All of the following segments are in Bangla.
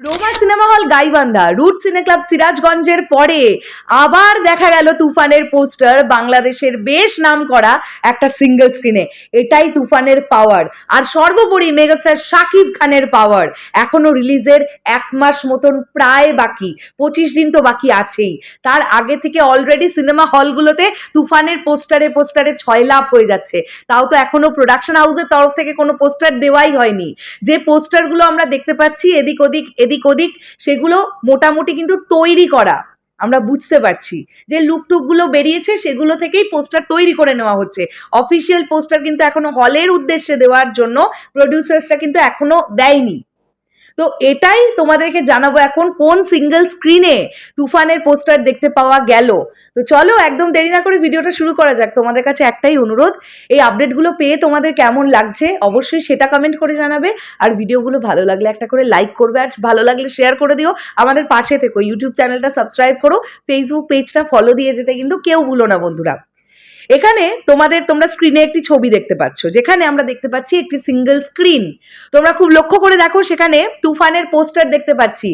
Ruma cinema hall Gaibandha. Root সিনে ক্লাব সিরাজগঞ্জের পরে আবার দেখা গেল তুফানের পোস্টার, বাংলাদেশের বেশ নাম করা একটা সিঙ্গেল স্ক্রিনে এটাই তুফানের পাওয়ার আর সর্বোপরি মেগাস্টার শাকিব খানের পাওয়ার এখনও রিলিজের এক মাস মতন প্রায় বাকি। পঁচিশ দিন তো বাকি আছেই। তার আগে থেকে অলরেডি সিনেমা হলগুলোতে তুফানের পোস্টারে পোস্টারে ছয় লাভ হয়ে যাচ্ছে। তাও তো এখনও প্রোডাকশন হাউসের তরফ থেকে কোনো পোস্টার দেওয়াই হয়নি। যে পোস্টারগুলো আমরা দেখতে পাচ্ছি এদিক ওদিক এদিক ওদিক সেগুলো মোটামুটি কিন্তু তৈরি করা। আমরা বুঝতে পারছি যে লুকটুকগুলো বেরিয়েছে সেগুলো থেকেই পোস্টার তৈরি করে নেওয়া হচ্ছে। অফিসিয়াল পোস্টার কিন্তু এখনও হলের উদ্দেশ্যে দেওয়ার জন্য প্রডিউসার্সরা কিন্তু এখনও দেয়নি। তো এটাই তোমাদেরকে জানাব এখন কোন সিঙ্গেল স্ক্রিনে তুফানের পোস্টার দেখতে পাওয়া গেল। তো চলো একদম দেরি না করে ভিডিওটা শুরু করা যাক। তোমাদের কাছে একটাই অনুরোধ, এই আপডেটগুলো পেয়ে তোমাদের কেমন লাগছে অবশ্যই সেটা কমেন্ট করে জানাবে। আর ভিডিওগুলো ভালো লাগলে একটা করে লাইক করবে, আর ভালো লাগলে শেয়ার করে দিও। আমাদের পাশে থেকো ইউটিউব চ্যানেলটা সাবস্ক্রাইব করো ফেসবুক পেজটা ফলো দিয়ে যেতে কিন্তু কেউ ভুলো না বন্ধুরা। এখানে তোমাদের, তোমরা স্ক্রিনে একটি ছবি দেখতে পাচ্ছ। যেখানে আমরা দেখতে পাচ্ছি একটি সিঙ্গেল স্ক্রিন তোমরা খুব লক্ষ্য করে দেখো, সেখানে তুফানের পোস্টার দেখতে পাচ্ছি।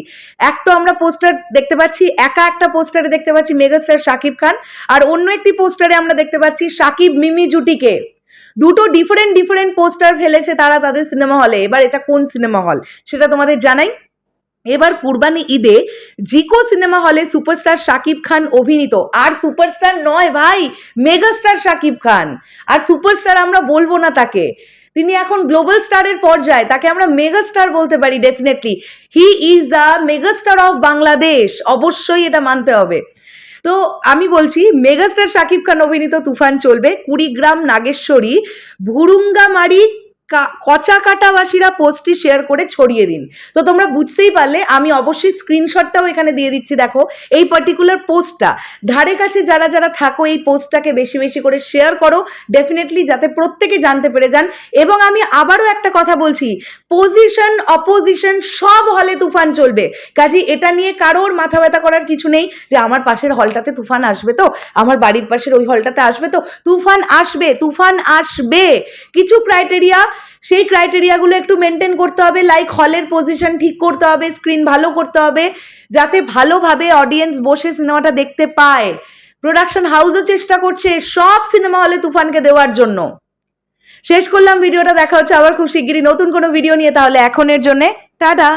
এক তো আমরা পোস্টার দেখতে পাচ্ছি, একা একটা পোস্টারে দেখতে পাচ্ছি মেগাস্টার শাকিব খান। আর অন্য একটি পোস্টারে আমরা দেখতে পাচ্ছি শাকিব মিমি জুটিকে। দুটো ডিফারেন্ট ডিফারেন্ট পোস্টার ফেলেছে তারা তাদের সিনেমা হলে এবার এটা কোন সিনেমা হল সেটা তোমাদের জানাই। এবার কুরবানি ঈদে জিকো সিনেমা হলে সুপারস্টার শাকিব খান অভিনীত। আর সুপারস্টার নয় ভাই, মেগাস্টার শাকিব খান। আর সুপারস্টার আমরা বলব না তাকে। তিনি এখন গ্লোবাল স্টারের পর্যায়ে, তাকে আমরা মেগাস্টার বলতে পারি definitely. He is the megastar of Bangladesh, অবশ্যই এটা মানতে হবে। তো আমি বলছি, মেগাস্টার শাকিব খান অভিনীত তুফান চলবে কুড়িগ্রাম নাগেশ্বরী, ভুরুঙ্গামারি কা- কচাকাটাবাসীরা পোস্টটি শেয়ার করে ছড়িয়ে দিন। তো তোমরা বুঝতেই পারলে, আমি অবশ্যই স্ক্রিনশটটাও এখানে দিয়ে দিচ্ছি, দেখো, এই পার্টিকুলার পোস্টটা ধারে কাছে যারা যারা থাকো, এই পোস্টটাকে বেশি বেশি করে শেয়ার করো ডেফিনেটলি যাতে প্রত্যেকে জানতে পেরে যান। এবং আমি আবারও একটা কথা বলছি পজিশন অপোজিশন সব হলে তুফান চলবে। কাজে এটা নিয়ে কারোর মাথা ব্যথা করার কিছু নেই, যে আমার পাশের হলটাতে তুফান আসবে তো, আমার বাড়ির পাশের ওই হলটাতে আসবে তো, তুফান আসবে তুফান আসবে। কিছু ক্রাইটেরিয়া সেই ক্রাইটেরিয়াগুলো একটু মেনটেন করতে হবে লাইক হলের পজিশন ঠিক করতে হবে স্ক্রিন ভালো করতে হবে, যাতে ভালোভাবে অডিয়েন্স বসে সিনেমাটা দেখতে পায়। প্রোডাকশন হাউসও চেষ্টা করছে সব সিনেমা হলে তুফানকে দেওয়ার জন্য। শেষ করলাম ভিডিওটা দেখা হচ্ছে আবার খুব শিগগিরই নতুন কোনো ভিডিও নিয়ে, তাহলে এখনের জন্যে, টাটা!